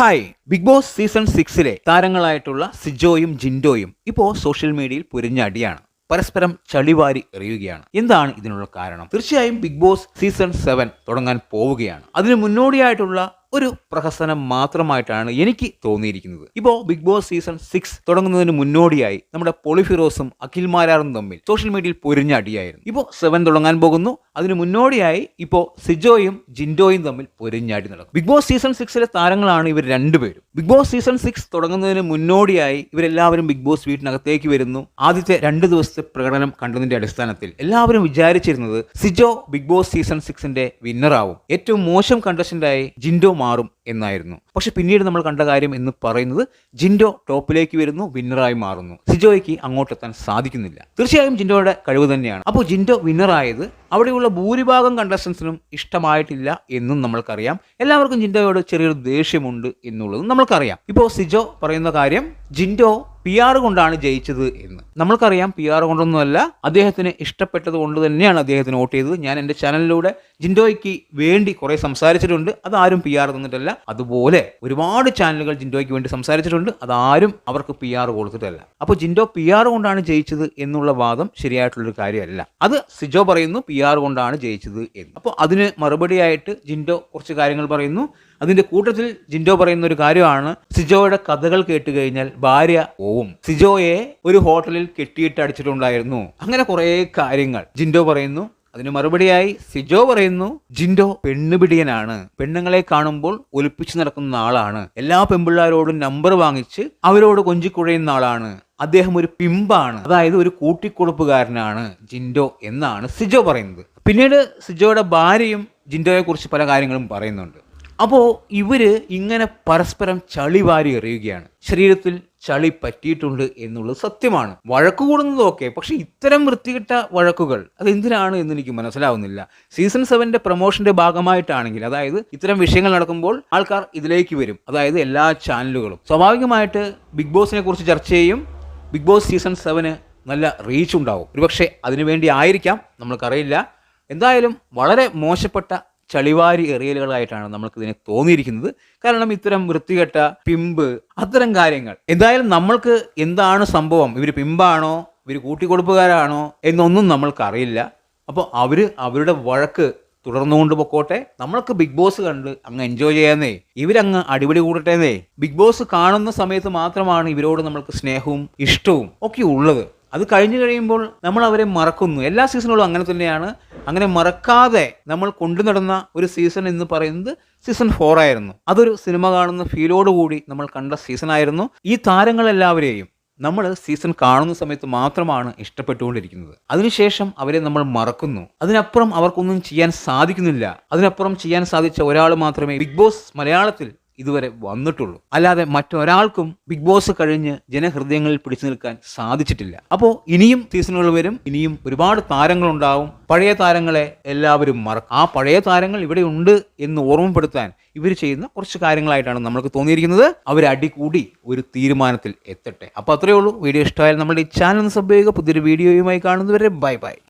Hi. Big boss season സിക്സിലെ താരങ്ങളായിട്ടുള്ള സിജോയും ജിൻഡോയും ഇപ്പോ സോഷ്യൽ മീഡിയയിൽ പുരിഞ്ഞടിയാണ്. പരസ്പരം ചളിവാരി എറിയുകയാണ്. എന്താണ് ഇതിനുള്ള കാരണം? തീർച്ചയായും ബിഗ് ബോസ് സീസൺ സെവൻ തുടങ്ങാൻ പോവുകയാണ്. അതിന് മുന്നോടിയായിട്ടുള്ള ഒരു പ്രഹസനം മാത്രമായിട്ടാണ് എനിക്ക് തോന്നിയിരിക്കുന്നത്. ഇപ്പോ ബിഗ് ബോസ് സീസൺ സിക്സ് തുടങ്ങുന്നതിന് മുന്നോടിയായി നമ്മുടെ പൊളിഫിറോസും അഖിൽമാരാറും തമ്മിൽ സോഷ്യൽ മീഡിയയിൽ പൊരിഞ്ഞ അടിയായിരുന്നു. ഇപ്പോ സെവൻ തുടങ്ങാൻ പോകുന്നു. അതിന് മുന്നോടിയായി ഇപ്പോ സിജോയും ജിൻഡോയും തമ്മിൽ പൊരിഞ്ഞാടി നടക്കും ബിഗ് ബോസ് സീസൺ സിക്സിലെ താരങ്ങളാണ് ഇവർ രണ്ടുപേരും. ബിഗ് ബോസ് സീസൺ സിക്സ് തുടങ്ങുന്നതിന് മുന്നോടിയായി ഇവരെല്ലാവരും ബിഗ് ബോസ് വീട്ടിനകത്തേക്ക് വരുന്നു. ആദ്യത്തെ രണ്ട് ദിവസത്തെ പ്രകടനം കണ്ടതിന്റെ അടിസ്ഥാനത്തിൽ എല്ലാവരും വിചാരിച്ചിരുന്നത് സിജോ ബിഗ് ബോസ് സീസൺ സിക്സിന്റെ വിന്നറാവും ഏറ്റവും മോശം കണ്ടസ്റ്റന്റായി ജിൻഡോ മാറും എന്നായിരുന്നു. പക്ഷെ പിന്നീട് നമ്മൾ കണ്ട കാര്യം എന്ന് പറയുന്നത് ജിൻഡോ ടോപ്പിലേക്ക് വരുന്നു വിന്നറായി മാറുന്നു. സിജോയ്ക്ക് അങ്ങോട്ടെത്താൻ സാധിക്കുന്നില്ല. തീർച്ചയായും ജിൻഡോയുടെ കഴിവ് തന്നെയാണ്. അപ്പോൾ ജിൻഡോ വിന്നറായത് അവിടെയുള്ള ഭൂരിഭാഗം കണ്ടസ്റ്റൻസിനും ഇഷ്ടമായിട്ടില്ല എന്നും നമ്മൾക്കറിയാം. എല്ലാവർക്കും ജിൻഡോയോട് ചെറിയൊരു ദേഷ്യമുണ്ട് എന്നുള്ളതും നമ്മൾക്കറിയാം. ഇപ്പോൾ സിജോ പറയുന്ന കാര്യം ജിൻഡോ പി ആർ കൊണ്ടാണ് ജയിച്ചത് എന്ന്. നമ്മൾക്കറിയാം പി ആർ കൊണ്ടൊന്നുമല്ല അദ്ദേഹത്തിന് ഇഷ്ടപ്പെട്ടത് കൊണ്ട് തന്നെയാണ് അദ്ദേഹത്തിന് വോട്ട് ചെയ്തത്. ഞാൻ എന്റെ ചാനലിലൂടെ ജിൻഡോയ്ക്ക് വേണ്ടി കുറേ സംസാരിച്ചിട്ടുണ്ട്. അതാരും പി ആർ തന്നിട്ടല്ല. അതുപോലെ ഒരുപാട് ചാനലുകൾ ജിൻഡോയ്ക്ക് വേണ്ടി സംസാരിച്ചിട്ടുണ്ട്. അതാരും അവർക്ക് പി ആർ കൊടുത്തിട്ടല്ല. അപ്പോൾ ജിൻഡോ പി ആർ കൊണ്ടാണ് ജയിച്ചത് എന്നുള്ള വാദം ശരിയായിട്ടുള്ളൊരു കാര്യമല്ല. അത് സിജോ പറയുന്നു പി ആർ കൊണ്ടാണ് ജയിച്ചത് എന്ന്. അപ്പോൾ അതിന് മറുപടിയായിട്ട് ജിൻഡോ കുറച്ച് കാര്യങ്ങൾ പറയുന്നു. അതിന്റെ കൂട്ടത്തിൽ ജിൻഡോ പറയുന്ന ഒരു കാര്യമാണ് സിജോയുടെ കഥകൾ കേട്ട് കഴിഞ്ഞാൽ ഭാര്യ ഓവും സിജോയെ ഒരു ഹോട്ടലിൽ കെട്ടിയിട്ട് അടിച്ചിട്ടുണ്ടായിരുന്നു. അങ്ങനെ കുറേ കാര്യങ്ങൾ ജിൻഡോ പറയുന്നു. അതിന് മറുപടിയായി സിജോ പറയുന്നു ജിൻഡോ പെണ്ണുപിടിയനാണ് പെണ്ണുങ്ങളെ കാണുമ്പോൾ ഒലിപ്പിച്ചു നടക്കുന്ന ആളാണ്. എല്ലാ പെമ്പിള്ളാരോടും നമ്പർ വാങ്ങിച്ച് അവരോട് കൊഞ്ചിക്കുഴയുന്ന ആളാണ്. അദ്ദേഹം ഒരു പിമ്പാണ്. അതായത് ഒരു കൂട്ടിക്കൊടുപ്പുകാരനാണ് ജിൻഡോ എന്നാണ് സിജോ പറയുന്നത്. പിന്നീട് സിജോയുടെ ഭാര്യയും ജിൻഡോയെ കുറിച്ച് പല കാര്യങ്ങളും പറയുന്നുണ്ട്. അപ്പോൾ ഇവർ ഇങ്ങനെ പരസ്പരം ചളി വാരി എറിയുകയാണ്. ശരീരത്തിൽ ചളി പറ്റിയിട്ടുണ്ട് എന്നുള്ളത് സത്യമാണ്. വഴക്ക് കൂടുന്നതൊക്കെ പക്ഷെ ഇത്തരം വൃത്തികെട്ട വഴക്കുകൾ അത് എന്തിനാണ് എന്ന് എനിക്ക് മനസ്സിലാവുന്നില്ല. സീസൺ സെവന്റെ പ്രൊമോഷന്റെ ഭാഗമായിട്ടാണെങ്കിൽ അതായത് ഇത്തരം വിഷയങ്ങൾ നടക്കുമ്പോൾ ആൾക്കാർ ഇതിലേക്ക് വരും. അതായത് എല്ലാ ചാനലുകളും സ്വാഭാവികമായിട്ട് ബിഗ് ബോസിനെ കുറിച്ച് ചർച്ച ചെയ്യും. ബിഗ് ബോസ് സീസൺ സെവന് നല്ല റീച്ച് ഉണ്ടാവും. ഒരുപക്ഷെ അതിനുവേണ്ടി ആയിരിക്കാം നമ്മൾക്കറിയില്ല. എന്തായാലും വളരെ മോശപ്പെട്ട ചളിവാരി എറിയലുകളായിട്ടാണ് നമ്മൾക്ക് ഇതിനെ തോന്നിയിരിക്കുന്നത്. കാരണം ഇത്തരം വൃത്തികെട്ട പിമ്പ് അത്തരം കാര്യങ്ങൾ. എന്തായാലും നമ്മൾക്ക് എന്താണ് സംഭവം? ഇവർ പിമ്പാണോ? ഇവർ കൂട്ടിക്കൊടുപ്പുകാരാണോ? എന്നൊന്നും നമ്മൾക്കറിയില്ല. അപ്പോൾ അവർ അവരുടെ വഴക്ക് തുടർന്നുകൊണ്ട് പൊക്കോട്ടെ. നമ്മൾക്ക് ബിഗ് ബോസ് കണ്ട് അങ്ങ് എൻജോയ് ചെയ്യാന്നേ. ഇവരങ്ങ് അടിപൊളി കൂടട്ടേന്നേ. ബിഗ് ബോസ് കാണുന്ന സമയത്ത് മാത്രമാണ് ഇവരോട് നമ്മൾക്ക് സ്നേഹവും ഇഷ്ടവും ഒക്കെ ഉള്ളത്. അത് കഴിഞ്ഞു കഴിയുമ്പോൾ നമ്മൾ അവരെ മറക്കുന്നു. എല്ലാ സീസണുകളും അങ്ങനെ തന്നെയാണ്. അങ്ങനെ മറക്കാതെ നമ്മൾ കൊണ്ടു നടന്ന ഒരു സീസൺ എന്ന് പറയുന്നത് സീസൺ ഫോർ ആയിരുന്നു. അതൊരു സിനിമ കാണുന്ന ഫീലോടുകൂടി നമ്മൾ കണ്ട സീസൺ ആയിരുന്നു. ഈ താരങ്ങളെല്ലാവരെയും നമ്മൾ സീസൺ കാണുന്ന സമയത്ത് മാത്രമാണ് ഇഷ്ടപ്പെട്ടുകൊണ്ടിരിക്കുന്നത്. അതിനുശേഷം അവരെ നമ്മൾ മറക്കുന്നു. അതിനപ്പുറം അവർക്കൊന്നും ചെയ്യാൻ സാധിക്കുന്നില്ല. അതിനപ്പുറം ചെയ്യാൻ സാധിച്ച ഒരാൾ മാത്രമേ ബിഗ് ബോസ് മലയാളത്തിൽ ഇതുവരെ വന്നിട്ടുള്ളൂ. അല്ലാതെ മറ്റൊരാൾക്കും ബിഗ് ബോസ് കഴിഞ്ഞ് ജനഹൃദയങ്ങളിൽ പിടിച്ചു നിൽക്കാൻ സാധിച്ചിട്ടില്ല. അപ്പോൾ ഇനിയും സീസണുകൾ വരും ഇനിയും ഒരുപാട് താരങ്ങളുണ്ടാവും. പഴയ താരങ്ങളെ എല്ലാവരും മറക്കും. ആ പഴയ താരങ്ങൾ ഇവിടെ ഉണ്ട് എന്ന് ഓർമ്മപ്പെടുത്താൻ ഇവർ ചെയ്യുന്ന കുറച്ച് കാര്യങ്ങളായിട്ടാണ് നമ്മൾക്ക് തോന്നിയിരിക്കുന്നത്. അവർ അടികൂടി ഒരു തീരുമാനത്തിൽ എത്തട്ടെ. അപ്പോൾ അത്രയേ ഉള്ളൂ. വീഡിയോ ഇഷ്ടമായാലും നമ്മുടെ ഈ ചാനൽ സബ് ചെയ്യുക. പുതിയൊരു വീഡിയോയുമായി കാണുന്നവരെ ബൈ ബൈ.